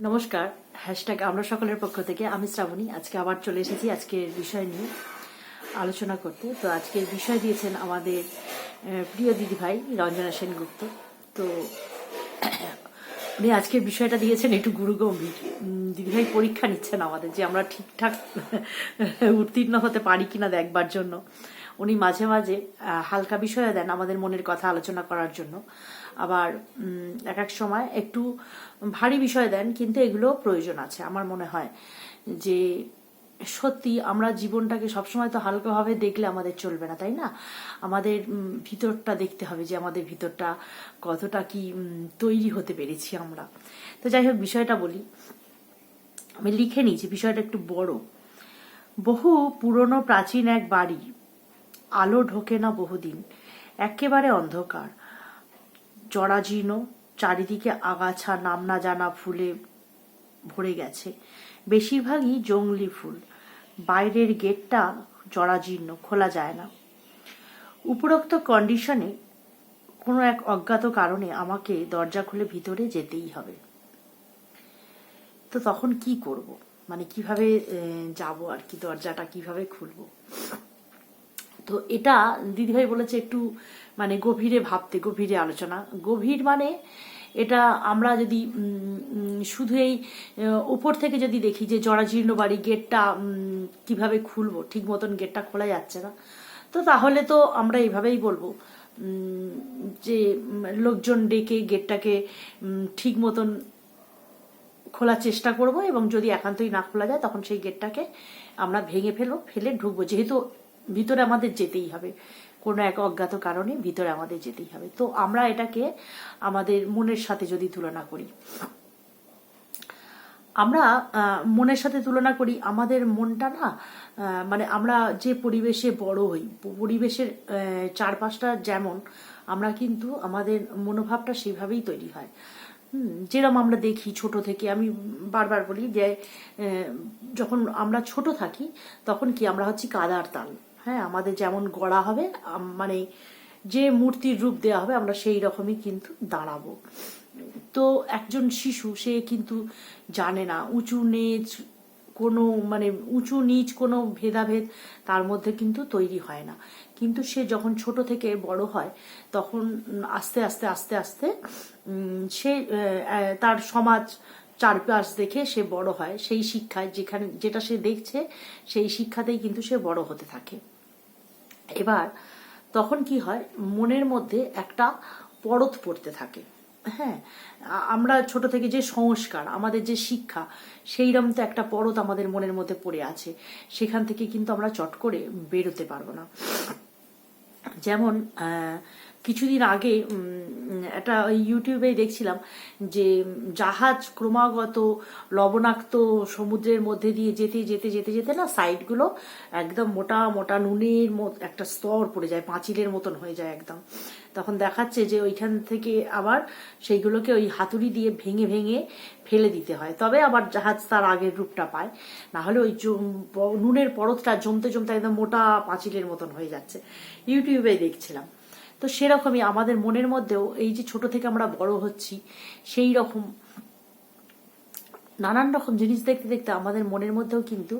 নমস্কার হ্যাশট্যাগ আমরা সকলের পক্ষ থেকে আমি শ্রাবণী আজকে আবার চলে এসেছি আজকের বিষয় নিয়ে আলোচনা করতে। তো আজকের বিষয় দিয়েছেন আমাদের প্রিয় দিদিভাই রঞ্জনা সেনগুপ্ত। তো উনি আজকের বিষয়টা দিয়েছেন একটু গুরু গম্ভীর উম, দিদিভাই পরীক্ষা নিচ্ছেন আমাদের যে আমরা ঠিকঠাক উত্তীর্ণ হতে পারি কিনা দেখবার জন্য। উনি মাঝে মাঝে হালকা বিষয় দেন আমাদের মনের কথা আলোচনা করার জন্য। আবার এক এক সময় একটু ভারী বিষয় দেন, কিন্তু এগুলো প্রয়োজন আছে আমার মনে হয়। যে সত্যি আমরা জীবনটাকে সবসময় তো হালকাভাবে দেখলে আমাদের চলবে না, তাই না? আমাদের ভিতরটা দেখতে হবে যে আমাদের ভিতরটা কতটা কি তৈরি হতে পেরেছি আমরা। তো যাই হোক, বিষয়টা বলি। আমি লিখে নিয়েছি বিষয়টা একটু বড়। বহু পুরনো প্রাচীন এক বাড়ি আলো ঢোকে না বহুদিন। একেবারে অন্ধকার। জরাজীর্ণ, চারিদিকে আগাছা নাম না জানা ফুলে ভরে গেছে। বেশিরভাগই জংলি ফুল। বাইরের গেটটা জরাজীর্ণ, খোলা যায় না। উপরোক্ত কন্ডিশনে কোনো এক অজ্ঞাত কারণে আমাকে দরজা খুলে ভিতরে যেতেই হবে। তো তখন কি করব? মানে কীভাবে যাব আর কি? দরজাটা কীভাবে খুলবো? তো এটা দিদিভাই বলেছে একটু মানে গভীরে ভাবতে, গভীরে আলোচনা। গভীর মানে এটা আমরা যদি শুধু এই উপর থেকে যদি দেখি যে জরাজীর্ণ বাড়ি গেটটা কীভাবে খুলবো, ঠিক মতন গেটটা খোলা যাচ্ছে না, তো তাহলে তো আমরা এইভাবেই বলব যে লোকজন ডেকে গেটটাকে ঠিক মতন খোলার চেষ্টা করব এবং যদি একান্তই না খোলা যায়, তখন সেই গেটটাকে আমরা ভেঙে ফেলব, ফেলে ঢুকবো। যেহেতু ভিতরে আমাদের যেতেই হবে। কোনো এক অজ্ঞাত কারণে ভিতরে আমাদের যেতেই হবে। তো আমরা এটাকে আমাদের মনের সাথে যদি তুলনা করি, আমরা মনের সাথে তুলনা করি, আমাদের মনটা না মানে আমরা যে পরিবেশে বড় হই, পরিবেশের চারপাশটা যেমন, আমরা কিন্তু আমাদের মনোভাবটা সেভাবেই তৈরি হয়। যেরকম আমরা দেখি ছোট থেকে, আমি বারবার বলি যে যখন আমরা ছোট থাকি, তখন কি আমরা হচ্ছি কাদার তাল। হ্যাঁ আমাদের যেমন গড়া হবে মানে যে মূর্তির রূপ দেওয়া হবে, আমরা সেই রকমই কিন্তু দাঁড়াবো। তো একজন শিশু, সে কিন্তু জানে না, উঁচু নিচ কোনো মানে উঁচু নিচ কোনো ভেদাভেদ তার মধ্যে কিন্তু তৈরি হয় না। কিন্তু সে যখন ছোট থেকে বড় হয়, তখন আস্তে আস্তে আস্তে আস্তে সে তার সমাজ চারপাশ দেখে সে বড় হয়। সেই শিক্ষায় যেখানে, যেটা সে দেখছে, সেই শিক্ষাতেই কিন্তু সে বড় হতে থাকে। এবার তখন কি হয়? মনের মধ্যে একটা পরত পড়তে থাকে। হ্যাঁ আমরা ছোট থেকে যে সংস্কার আমাদের যে শিক্ষা সেই রকম তো একটা পরত আমাদের মনের মধ্যে পড়ে আছে। সেখান থেকে কিন্তু আমরা চট করে বেরোতে পারব না। যেমন আহ, কিছুদিন আগে একটা ইউটিউবে দেখছিলাম যে জাহাজ ক্রমাগত লবণাক্ত সমুদ্রের মধ্যে দিয়ে যেতে যেতে যেতে যেতে না সাইডগুলো একদম মোটা মোটা নুনের একটা স্তর পড়ে যায়, পাঁচিলের মতন হয়ে যায় একদম। তখন দেখাচ্ছে যে ওইখান থেকে আবার সেইগুলোকে ওই হাতুড়ি দিয়ে ভেঙে ভেঙে ফেলে দিতে হয়। তবে আবার জাহাজ তার আগের রূপটা পায়। না হলে ওই নুনের পরতটা জমতে জমতে একদম মোটা পাঁচিলের মতন হয়ে যাচ্ছে। ইউটিউবে দেখছিলাম। তো সেরকমই আমাদের মনের মধ্যেও এই যে ছোট থেকে আমরা বড় হচ্ছি, সেই রকম নানান রকম জিনিস দেখতে দেখতে আমাদের মনের মধ্যেও কিন্তু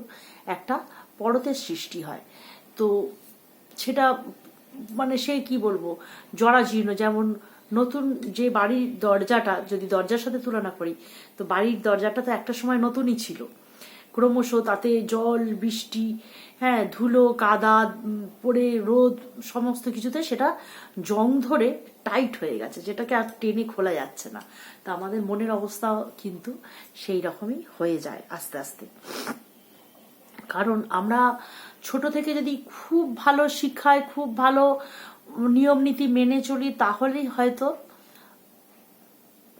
একটা পরতের সৃষ্টি হয়। তো সেটা মানে সে কি বলব, জরাজীর্ণ। যেমন নতুন যে বাড়ির দরজাটা, যদি দরজার সাথে তুলনা করি, তো বাড়ির দরজাটা তো একটা সময় নতুনই ছিল। ক্রমশ তাতে জল, বৃষ্টি হ্যাঁ ধুলো, কাদা পড়ে রোদ, সমস্ত কিছুতে সেটা জং ধরে টাইট হয়ে গেছে, যেটাকে আর টেনে খোলা যাচ্ছে না। তা আমাদের মনের অবস্থা কিন্তু সেই রকমই হয়ে যায় আস্তে আস্তে। কারণ আমরা ছোট থেকে যদি খুব ভালো শিক্ষায়, খুব ভালো নিয়ম নীতি মেনে চলি, তাহলেই হয়তো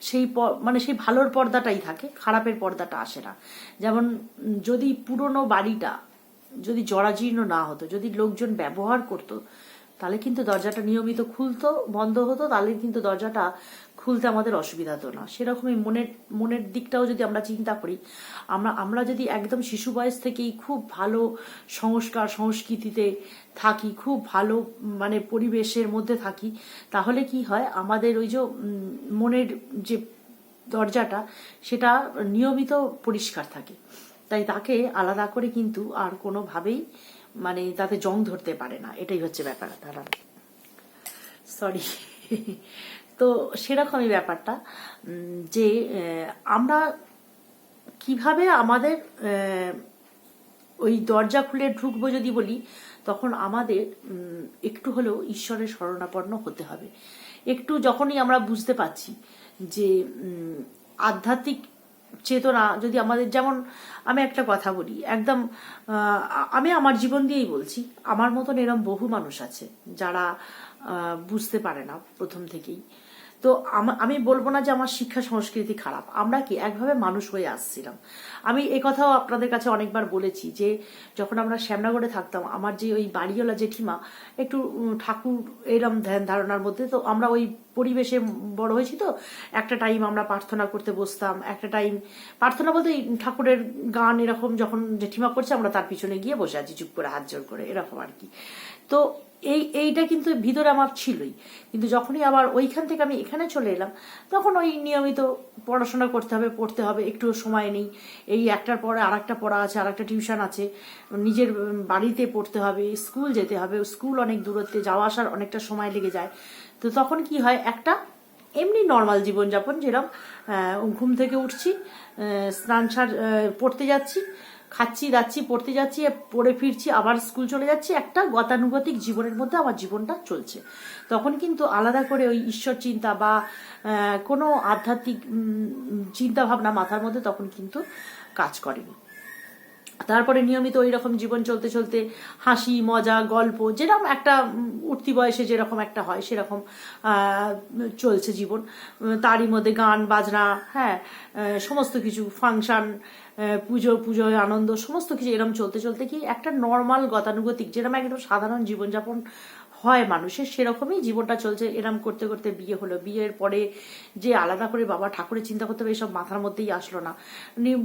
সেই মানে সেই ভালোর পর্দাটাই থাকে, খারাপের পর্দাটা আসে না। যেমন যদি পুরনো বাড়িটা যদি জরাজীর্ণ না হতো, যদি লোকজন ব্যবহার করতো, তাহলে কিন্তু দরজাটা নিয়মিত খুলতো, বন্ধ হতো, তাহলে কিন্তু দরজাটা খুলতে আমাদের অসুবিধা হতো না। সেরকমই মনের মনের দিকটাও যদি আমরা চিন্তা করি, আমরা আমরা যদি একদম শিশু বয়স থেকেই খুব ভালো সংস্কার, সংস্কৃতিতে থাকি, খুব ভালো মানে পরিবেশের মধ্যে থাকি, তাহলে কি হয়, আমাদের ওই যে মনের যে দরজাটা, সেটা নিয়মিত পরিষ্কার থাকে। তাই তাকে আলাদা করে কিন্তু আর কোনোভাবেই মানে তাতে জং ধরতে পারে না। এটাই হচ্ছে ব্যাপার। তারা সরি। তো সেরকমই ব্যাপারটা যে আমরা কীভাবে আমাদের ওই দরজা খুলে ঢুকবো যদি বলি, তখন আমাদের একটু হলেও ঈশ্বরের শরণাপন্ন হতে হবে। একটু যখনই আমরা বুঝতে পারছি যে আধ্যাত্মিক চেতনা যদি আমাদের, যেমন আমি একটা কথা বলি, একদম আমি আমার জীবন দিয়েই বলছি, আমার মতন এরম বহু মানুষ আছে যারা বুঝতে পারে না প্রথম থেকেই। তো আমা- বলব না যে আমার শিক্ষা সংস্কৃতি খারাপ। আমরা কি একভাবে মানুষ হয়ে আসছিলাম? আমি এ কথাও আপনাদের কাছে অনেকবার বলেছি যে যখন আমরা শ্যামনগরে থাকতাম, আমার যে ওই বাড়িওয়ালা জেঠিমা, একটু ঠাকুর এরম ধ্যান ধারণার মধ্যে, তো আমরা ওই পরিবেশে বড় হয়েছি তো, একটা টাইম আমরা প্রার্থনা করতে বসতাম, একটা টাইম প্রার্থনা বলতে ঠাকুরের গান এরকম যখন জেঠিমা করছে, আমরা তার পিছনে গিয়ে বসে আছি, চুপ করে হাত জোর করে, এরকম আর কি। তো এই, এইটা কিন্তু ভিতরে আমার ছিলই। কিন্তু যখনই আবার ওইখান থেকে আমি এখানে চলে এলাম, তখন ওই নিয়মিত পড়াশোনা করতে হবে, পড়তে হবে, একটু সময় নেই। এই একটার পরে আর একটা পড়া আছে আর একটা টিউশন আছে। নিজের বাড়িতে পড়তে হবে, স্কুল যেতে হবে। স্কুল অনেক দূরত্বে, যাওয়া আসার অনেকটা সময় লেগে যায়। তো তখন কি হয়, একটা এমনি নর্মাল জীবনযাপন যেরকম ঘুম থেকে উঠছি স্নান সার পড়তে যাচ্ছি। খাচ্ছি যাচ্ছি পড়তে যাচ্ছি পড়ে ফিরছি, আবার স্কুল চলে যাচ্ছি, একটা গতানুগতিক জীবনের মধ্যে আমার জীবনটা চলছে। তখন কিন্তু আলাদা করে ওই ঈশ্বর চিন্তা বা কোনো আধ্যাত্মিক চিন্তা ভাবনা মাথার মধ্যে তখন কিন্তু কাজ করেনি। তারপরে নিয়মিত ওই রকম জীবন চলতে চলতে হাসি, মজা, গল্প, যেরকম একটা উঠতি বয়সে যেরকম একটা হয়, সেরকম চলছে জীবন। তারই মধ্যে গান, বাজনা হ্যাঁ সমস্ত কিছু, ফাংশন পুজো, পুজোয় আনন্দ, সমস্ত কিছু এরকম চলতে চলতে কি একটা নর্মাল গতানুগতিক যেরকম একদম সাধারণ জীবনযাপন হয় মানুষের, সেরকমই জীবনটা চলছে এরম করতে করতে বিয়ে হলো। বিয়ের পরে যে আলাদা করে বাবা ঠাকুরের চিন্তা করতে হবে, এসব মাথার মধ্যেই আসলো না।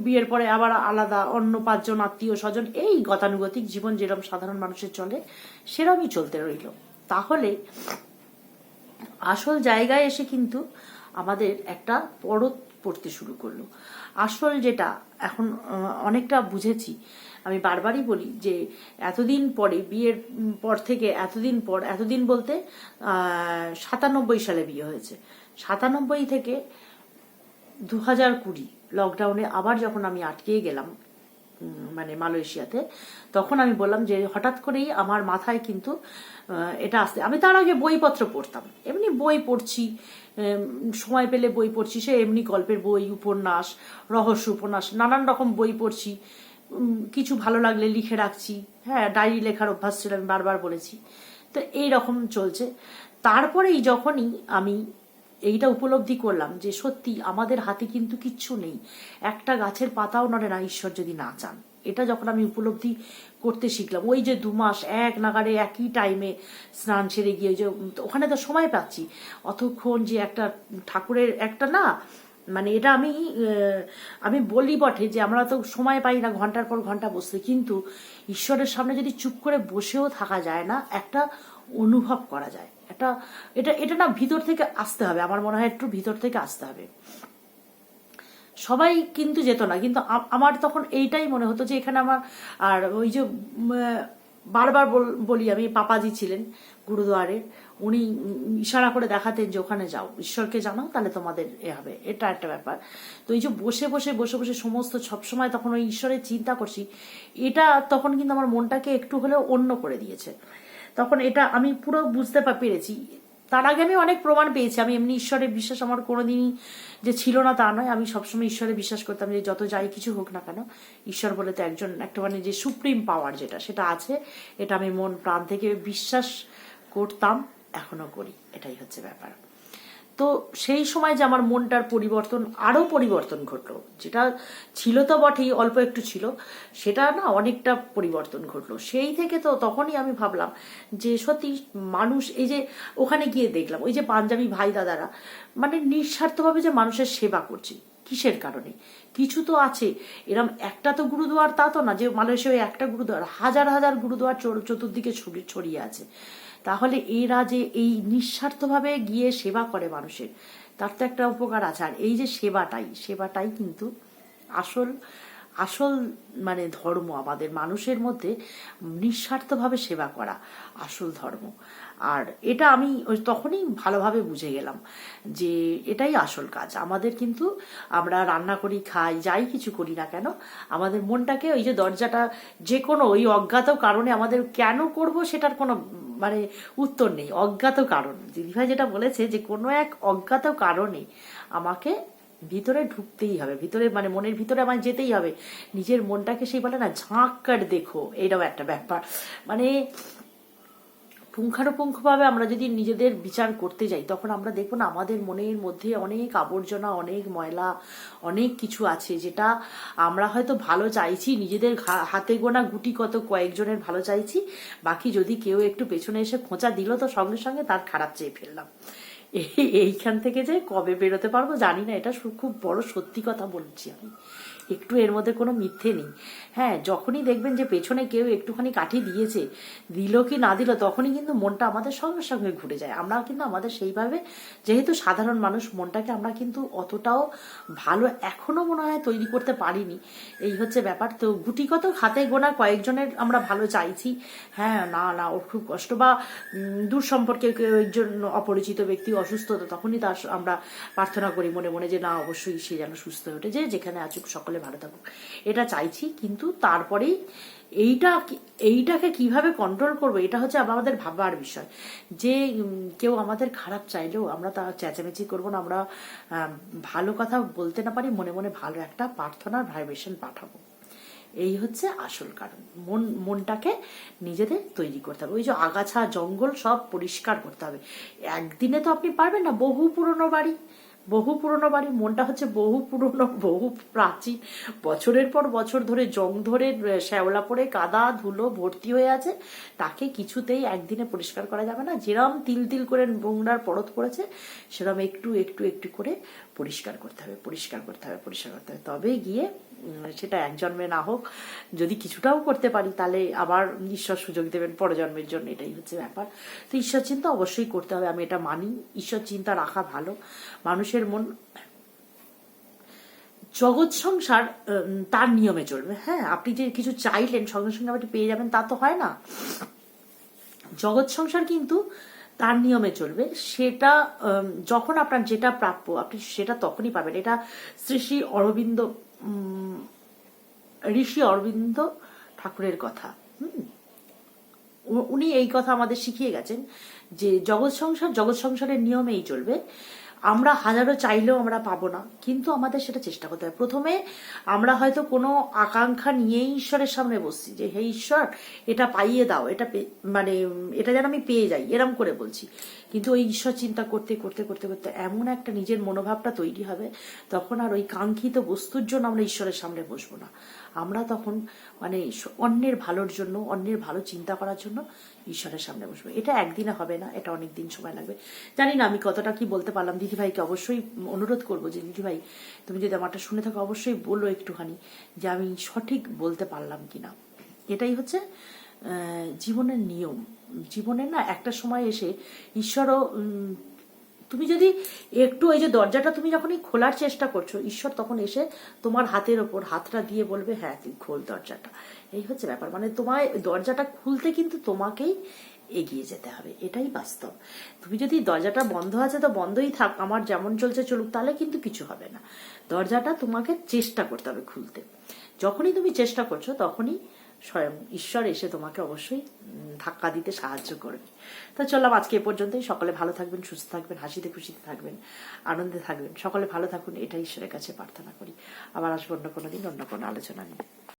বিয়ের পরে আবার আলাদা অন্য পাঁচজন আত্মীয় স্বজন, এই গতানুগতিক জীবন যেরকম সাধারণ মানুষের চলে, সেরমই চলতে রইল। তাহলে আসল জায়গায় এসে কিন্তু আমাদের একটা পরত পড়তে শুরু করল। আসল যেটা এখন অনেকটা বুঝেছি। আমি বারবারই বলি যে এতদিন পরে, বিয়ের পর থেকে এতদিন পর, এতদিন বলতে সাতানব্বই সালে বিয়ে হয়েছে। সাতানব্বই থেকে দু হাজার কুড়ি লকডাউনে আবার যখন আমি আটকে গেলাম মানে মালয়েশিয়াতে, তখন আমি বললাম যে হঠাৎ করেই আমার মাথায় কিন্তু এটা আসতে আমি তার আগে বইপত্র পড়তাম। এমনি বই পড়ছি সময় পেলে বই পড়ছি। সে এমনি গল্পের বই, উপন্যাস, রহস্য, উপন্যাস, নানান রকম বই পড়ছি। কিছু ভালো লাগলে লিখে রাখছি। হ্যাঁ ডায়েরি লেখার অভ্যাস ছিল, আমি বারবার বলেছি। তো এই রকম চলছে। তারপরেই যখনই আমি এইটা উপলব্ধি করলাম যে সত্যি আমাদের হাতে কিন্তু কিচ্ছু নেই। একটা গাছের পাতাও নড়ে না, ঈশ্বর যদি না চান। এটা যখন আমি উপলব্ধি করতে শিখলাম, ওই যে দু মাস এক নাগারে একই টাইমে স্নান সেরে গিয়ে ওই যে ওখানে তো সময় পাচ্ছি। অতক্ষণ যে একটা ঠাকুরের একটা না মানে এটা আমি আমি বলি বটে যে আমরা তো সময় পাই না, ঘণ্টার পর ঘণ্টা বসতে। কিন্তু ঈশ্বরের সামনে যদি চুপ করে বসেও থাকা যায় না, একটা অনুভব করা যায়। এটা এটা এটা না ভিতর থেকে আসতে হবে। আমার মনে হয় একটু ভিতর থেকে আসতে হবে। সবাই কিন্তু যেত না, কিন্তু আমার তখন এইটাই মনে হতো যে এখানে আমার, আর ওই যে বারবার বলি আমি, পাপাজি ছিলেন গুরুদুয়ারে। উনি ইশারা করে দেখাতেন যে ওখানে যাও। ঈশ্বরকে জানাও, তাহলে তোমাদের এ হবে। এটা একটা ব্যাপার। তো এই যে বসে বসে বসে বসে সমস্ত সবসময় তখন ওই ঈশ্বরের চিন্তা করছি, এটা তখন কিন্তু আমার মনটাকে একটু হলেও অন্য করে দিয়েছে। তখন এটা আমি পুরো বুঝতে পেরেছি। তার আগে আমি অনেক প্রমাণ পেয়েছি। আমি এমনি ঈশ্বরের বিশ্বাস আমার কোনোদিনই যে ছিল না তা নয়। আমি সবসময় ঈশ্বরে বিশ্বাস করতাম যে যত যাই কিছু হোক না কেন, ঈশ্বর বলে তো একজন, একটা মানে যে সুপ্রিম পাওয়ার যেটা, সেটা আছে। এটা আমি মন, প্রাণ থেকে বিশ্বাস করতাম, এখনও করি। এটাই হচ্ছে ব্যাপার। তো সেই সময় যে আমার মনটার পরিবর্তন, আরও পরিবর্তন ঘটলো। যেটা ছিল তো বটেই, অল্প একটু ছিল, সেটা না অনেকটা পরিবর্তন ঘটলো। সেই থেকে তো তখনই আমি ভাবলাম যে সত্যি মানুষ, এই যে ওখানে গিয়ে দেখলাম, ওই যে পাঞ্জাবি ভাই দাদারা মানে নিঃস্বার্থভাবে যে মানুষের সেবা করছে। কিসের কারণে? কিছু তো আছে। এরম একটা তো গুরুদুয়ার, তা তো না, যে মালয়েশিয়ায় একটা গুরুদুয়ার, হাজার হাজার গুরুদুয়ার চতুর্দিকে ছড়িয়ে আছে। তাহলে এরা যে এই নিঃস্বার্থভাবে গিয়ে সেবা করে মানুষের, তার তো একটা উপকার আছে। আর এই যে সেবাটাই সেবাটাই কিন্তু আসল আসল মানে ধর্ম আমাদের মানুষের মধ্যে নিঃস্বার্থভাবে সেবা করা আসল ধর্ম। আর এটা আমি তখনই ভালোভাবে বুঝে গেলাম যে এটাই আসল কাজ। আমাদের কিন্তু আমরা রান্না করি, খাই, যাই কিছু করি না কেন, আমাদের মনটাকে ওই যে দরজাটা যে কোনো ওই অজ্ঞাত কারণে আমাদের কেন করব সেটার কোনো মানে উত্তর নেই। অজ্ঞাত কারণ। দিদিভাই যেটা বলেছে যে কোনো এক অজ্ঞাত কারণে আমাকে ভিতরে ঢুকতেই হবে, ভিতরে মানে মনের ভিতরে আমার যেতেই হবে। নিজের মনটাকে সেই বলে না ঝাঁক কাট দেখো এইরকম একটা ব্যাপার। মানে পুঙ্খানুপুঙ্খভাবে আমরা যদি নিজেদের বিচার করতে যাই, তখন আমরা দেখব না, আমাদের মনের মধ্যে অনেক আবর্জনা, অনেক ময়লা, অনেক কিছু আছে যেটা আমরা হয়তো ভালো চাইছি, নিজেদের হাতে গোনা গুটি কত কয়েকজনের ভালো চাইছি, বাকি যদি কেউ একটু পেছনে এসে খোঁচা দিল, তো সঙ্গে সঙ্গে তার খারাপ চেয়ে ফেললাম। এইখান থেকে যে কবে বেরোতে পারব জানি না, এটা খুব বড় সত্যি কথা বলছি আমি। একটু এর মধ্যে কোনো মিথ্যে নেই। হ্যাঁ যখনই দেখবেন যে পেছনে কেউ একটুখানি কাঠি দিয়েছে, দিল কি না দিল, তখনই কিন্তু মনটা আমাদের সঙ্গে সঙ্গে ঘুরে যায়। আমরা কিন্তু আমাদের সেইভাবে, যেহেতু সাধারণ মানুষ, মনটাকে আমরা কিন্তু অতটাও ভালো এখনও মনে হয় তৈরি করতে পারিনি। এই হচ্ছে ব্যাপার। তো গুটিগত হাতে গোনা কয়েকজনের আমরা ভালো চাইছি। হ্যাঁ না না, ওর খুব কষ্ট। বা দূর সম্পর্কে কেউ একজন অপরিচিত ব্যক্তি অসুস্থ তখনই তার আমরা প্রার্থনা করি মনে মনে যে, না, অবশ্যই সে যেন সুস্থ হয়ে ওঠে, যে যেখানে আছুক সকলে। ভালো থাকুক। এটা চাইছি, কিন্তু তারপরেই এইটা এইটাকে কীভাবে কন্ট্রোল করব, এটা হচ্ছে আমাদের ভাবার বিষয়। যে কেউ আমাদের খারাপ চাইলেও আমরা তা চেঁচামেচি করব না, আমরা ভালো কথা বলতে না পারি, মনে মনে ভালো একটা প্রার্থনার ভাইব্রেশন পাঠাবো। এই হচ্ছে আসল কারণ। মন, মনটাকে নিজেদের তৈরি করতে হবে। ওই যে আগাছা, জঙ্গল সব পরিষ্কার করতে হবে। একদিনে তো আপনি পারবেন না, বহু পুরনো বাড়ি। বহু পুরনো বাড়ি, মনটা হচ্ছে বহু পুরনো, বহু প্রাচীন। বছরের পর বছর ধরে জং ধরে শ্যাওলা পড়ে, কাদা, ধুলো ভর্তি হয়ে আছে। তাকে কিছুতেই একদিনে পরিষ্কার করা যাবে না। যেরম তিল তিল করে নোংরার পরত পড়েছে, সেরম একটু একটু একটু করে পরিষ্কার করতে হবে, পরিষ্কার করতে হবে, পরিষ্কার করতে হবে। তবে গিয়ে সেটা এক জন্মে না হোক, যদি কিছুটাও করতে পারি, তাহলে আবার ঈশ্বর সুযোগ দেবেন পরজন্মের জন্য, এটাই হচ্ছে ব্যাপার। তো ঈশ্বর চিন্তা অবশ্যই করতে হবে, আমি এটা মানি। ঈশ্বর চিন্তা রাখা ভালো। মানুষের মন, জগৎ সংসার তার নিয়মে চলবে। হ্যাঁ আপনি যে কিছু চাইলেন, সঙ্গে সঙ্গে আপনি পেয়ে যাবেন, তা তো হয় না। জগৎ সংসার কিন্তু তার নিয়মে চলবে। সেটা যখন আপনার যেটা প্রাপ্য, আপনি সেটা তখনই পাবেন। এটা শ্রী শ্রী অরবিন্দ ঋষি অরবিন্দ ঠাকুরের কথা। উনি এই কথা আমাদের শিখিয়ে গেছেন যে, জগৎ সংসার জগৎ সংসারের নিয়মেই চলবে। আমরা হাজারো চাইলেও আমরা পাবো না, কিন্তু আমাদের সেটা চেষ্টা করতে হবে। প্রথমে আমরা হয়তো কোনো আকাঙ্ক্ষা নিয়েই ঈশ্বরের সামনে বসছি যে, হে ঈশ্বর, এটা পাইয়ে দাও, এটা মানে এটা যেন আমি পেয়ে যাই, এরম করে বলছি। কিন্তু ওই ঈশ্বর চিন্তা করতে করতে করতে করতে এমন একটা নিজের মনোভাবটা তৈরি হবে, তখন আর ওই কাঙ্ক্ষিত বস্তুর জন্য আমরা ঈশ্বরের সামনে বসবো না। আমরা তখন মানে অন্যের ভালোর জন্য, অন্যের ভালো চিন্তা করার জন্য ঈশ্বরের সামনে বসবো। এটা একদিনে হবে না, এটা অনেক দিন সময় লাগবে। জানি না আমি কতটা কি বলতে পারলাম। দিদিভাইকে অবশ্যই অনুরোধ করব যে, দিদিভাই, তুমি যদি আমারটা শুনে থাকো, অবশ্যই বলো একটুখানি যে আমি সঠিক বলতে পারলাম কিনা। এটাই হচ্ছে জীবনের নিয়ম। জীবনের না একটা সময় এসে ঈশ্বরও তুমি যদি একটু ওই যে দরজাটা তুমি যখনই খোলার চেষ্টা করছ, ঈশ্বর তখন এসে তোমার হাতের ওপর হাতটা দিয়ে বলবে হ্যাঁ তুই খোল দরজাটা। এই হচ্ছে ব্যাপার। মানে তোমায় দরজাটা খুলতে কিন্তু তোমাকেই এগিয়ে যেতে হবে, এটাই বাস্তব। তুমি যদি দরজাটা বন্ধ আছে তো বন্ধই থাক, আমার যেমন চলছে চলুক, তাহলে কিন্তু কিছু হবে না। দরজাটা তোমাকে চেষ্টা করতে হবে খুলতে। যখনই তুমি চেষ্টা করছ, তখনই স্বয়ং ঈশ্বর এসে তোমাকে অবশ্যই ধাক্কা দিতে সাহায্য করবে। তা চললাম, আজকে এ পর্যন্তই। সকলে ভালো থাকবেন, সুস্থ থাকবেন, হাসিতে খুশিতে থাকবেন, আনন্দে থাকবেন। সকলে ভালো থাকুন এটা ঈশ্বরের কাছে প্রার্থনা করি। আবার আসব অন্য কোনো দিন, অন্য কোনো আলোচনা নিয়ে।